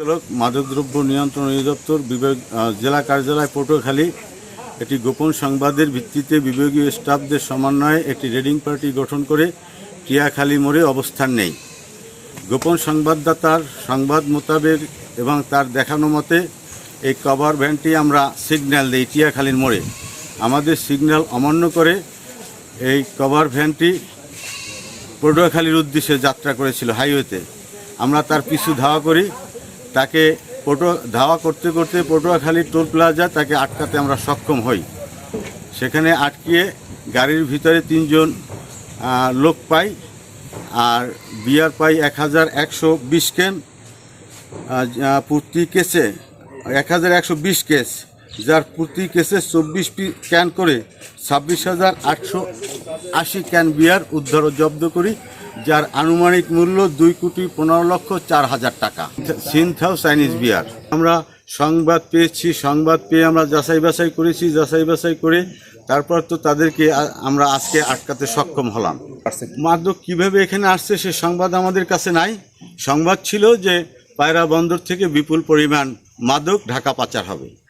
চালক মাদকদ্রব্য নিয়ন্ত্রণ অধিদপ্তর বিভাগ জেলা কার্যালয় পটুয়াখালী। একটি গোপন সংবাদের ভিত্তিতে বিভাগীয় স্টাফদের সমন্বয়ে একটি রেডিং পার্টি গঠন করে টিয়াখালী মোড়ে অবস্থান নেই। গোপন সংবাদদাতার সংবাদ মোতাবেক এবং তার দেখানো মতে, এই কভার ভ্যানটি আমরা সিগন্যাল দিই টিয়াখালীর মোড়ে। আমাদের সিগন্যাল অমান্য করে এই কভার ভ্যানটি পটুয়াখালীর উদ্দেশ্যে যাত্রা করেছিল হাইওয়েতে। আমরা তার পিছু ধাওয়া করি। তাকে পটুয়া ধাওয়া করতে করতে পটুয়াখালী টোল প্লাজা তাকে আটকাতে আমরা সক্ষম হই। সেখানে আটকিয়ে গাড়ির ভিতরে তিনজন লোক পাই আর বিয়ার পাই এক হাজার একশো বিশ কেন প্রতি কেসে এক হাজার একশো বিশ কেস, যার প্রতি কেসে চব্বিশ ক্যান করে ছাব্বিশ হাজার আটশো আশি ক্যান বিয়ার উদ্ধার ও জব্দ করি, যার আনুমানিক মূল্য দুই কোটি পনেরো লক্ষ চার হাজার টাকা। Tsingtao Chinese beer. আমরা সংবাদ পেয়েছি, সংবাদ পেয়ে আমরা যাচাই বাছাই করেছি, যাচাই বাছাই করে তারপর তো তাদেরকে আমরা আজকে আটকাতে সক্ষম হলাম। মাদক কীভাবে এখানে আসছে সে সংবাদ আমাদের কাছে নাই। সংবাদ ছিল যে পায়রা বন্দর থেকে বিপুল পরিমাণ মাদক ঢাকা পাচার হবে।